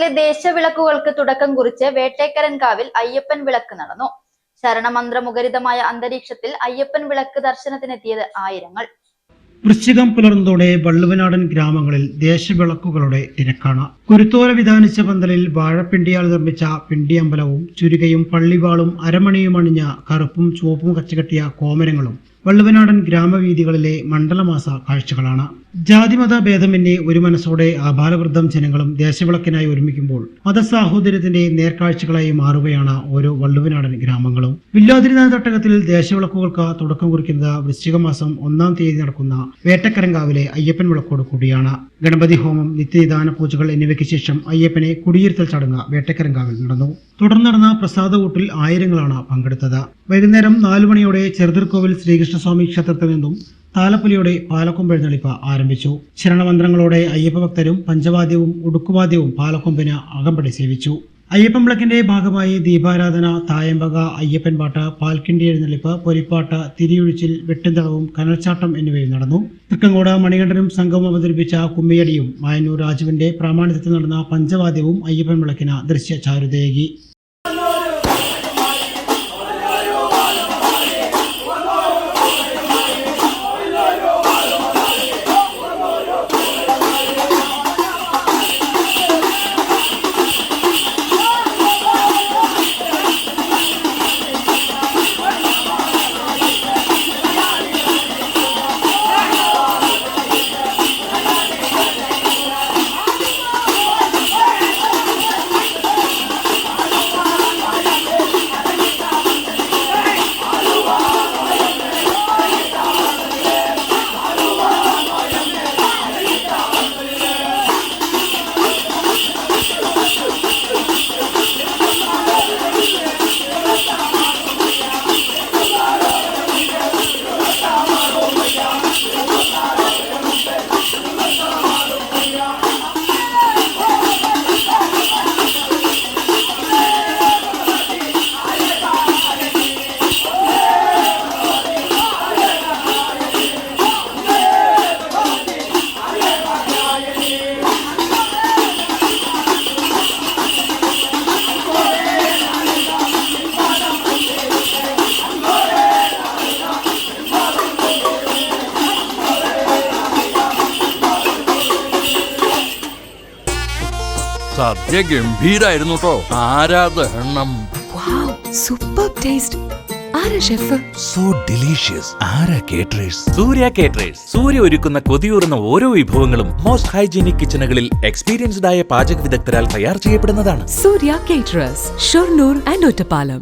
കേരളത്തിലെ ദേശവിളക്കുകൾക്ക് തുടക്കം കുറിച്ച് വേട്ടേക്കരൻകാവിൽ അയ്യപ്പൻ വിളക്ക് നടന്നു. ശരണമന്ത്രമുഖരിതമായ അന്തരീക്ഷത്തിൽ അയ്യപ്പൻ വിളക്ക് ദർശനത്തിനെത്തിയത് ആയിരങ്ങൾ. വൃശ്ചികം പുലർന്നതോടെ വള്ളുവനാടൻ ഗ്രാമങ്ങളിൽ ദേശവിളക്കുകളുടെ തിരക്കാണ്. കുരുത്തോല വിധാനിച്ച പന്തലിൽ വാഴപ്പിണ്ടിയാൽ നിർമ്മിച്ച പിണ്ടിയമ്പലവും ചുരുകയും പള്ളിവാളും അരമണിയും അണിഞ്ഞ കറുപ്പും ചുവപ്പും കച്ചുകെട്ടിയ കോമരങ്ങളും വള്ളുവനാടൻ ഗ്രാമവീതികളിലെ മണ്ഡലമാസ കാഴ്ചകളാണ്. ജാതിമത ഭേദമന്യേ ഒരു മനസ്സോടെ ആഭാലവൃദ്ധം ജനങ്ങളും ദേശവിളക്കിനായി ഒരുമിക്കുമ്പോൾ മതസാഹോദര്യത്തിന്റെ നേർക്കാഴ്ചകളായി മാറുകയാണ് ഓരോ വള്ളുവനാടൻ ഗ്രാമങ്ങളും. വില്ലാതിരുന്ന തട്ടകത്തിൽ ദേശവിളക്കുകൾക്ക് തുടക്കം കുറിക്കുന്നത് വൃശ്ചികമാസം ഒന്നാം തീയതി നടക്കുന്ന വേട്ടക്കരങ്കാവിലെ അയ്യപ്പൻ വിളക്കോട് കൂടിയാണ്. ഗണപതി ഹോമം നിത്യദാന പൂജകൾ എന്നിവയ്ക്ക് ശേഷം അയ്യപ്പനെ കുടിയിരുത്തൽ ചടങ്ങ് വേട്ടക്കരങ്കാവിൽ നടന്നു. തുടർന്ന് നടന്ന പ്രസാദകൂട്ടിൽ ആയിരങ്ങളാണ് പങ്കെടുത്തത്. വൈകുന്നേരം നാലു മണിയോടെ ചെറുതിർക്കോവിൽ ശ്രീകൃഷ്ണസ്വാമി ക്ഷേത്രത്തിൽ നിന്നും താലപ്പൊലിയുടെ പാലക്കൊമ്പ് എഴുന്നള്ളിപ്പ് ആരംഭിച്ചു. ശരണമന്ത്രങ്ങളോടെ അയ്യപ്പ ഭക്തരും പഞ്ചവാദ്യവും ഉടുക്കുവാദ്യവും പാലക്കൊമ്പിന് അകമ്പടി സേവിച്ചു. അയ്യപ്പൻ വിളക്കിന്റെ ഭാഗമായി ദീപാരാധന തായമ്പക അയ്യപ്പൻ പാട്ട് പാൽക്കിണ്ടി എഴുന്നള്ളിപ്പ് പൊരിപ്പാട്ട് തിരിയൊഴിച്ചിൽ വെട്ടുന്തളവും കനൽച്ചാട്ടം എന്നിവയും നടന്നു. തൃക്കങ്കോട് മണികണ്ഠനും സംഘവും അവതരിപ്പിച്ച കുമ്മിയടിയും മായന്നൂർ രാജുവിന്റെ പ്രാമാണികത്തിൽ നടന്ന പഞ്ചവാദ്യവും അയ്യപ്പൻ വിളക്കിന് ദൃശ്യ സദ്യ ഗംഭീരായിരുന്നു കേട്ടോ ആരാധണം സൂപ്പർ ടേസ്റ്റ്. ആരാ ഷെഫ് സോ ഡിലീഷ്യസ്. ആരാ കേറ്ററേഴ്സ് സൂര്യ കേറ്ററേഴ്സ് സൂര്യ ഒരുക്കുന്ന കൊതിയൂറുന്ന ഓരോ വിഭവങ്ങളും മോസ്റ്റ് ഹൈജീനിക് കിച്ചണുകളിൽ എക്സ്പീരിയൻസ്ഡ് ആയ പാചക വിദഗ്ധരാൽ തയ്യാർ ചെയ്യപ്പെടുന്നതാണ്. Surya caterers Shoranur and Ottapalam.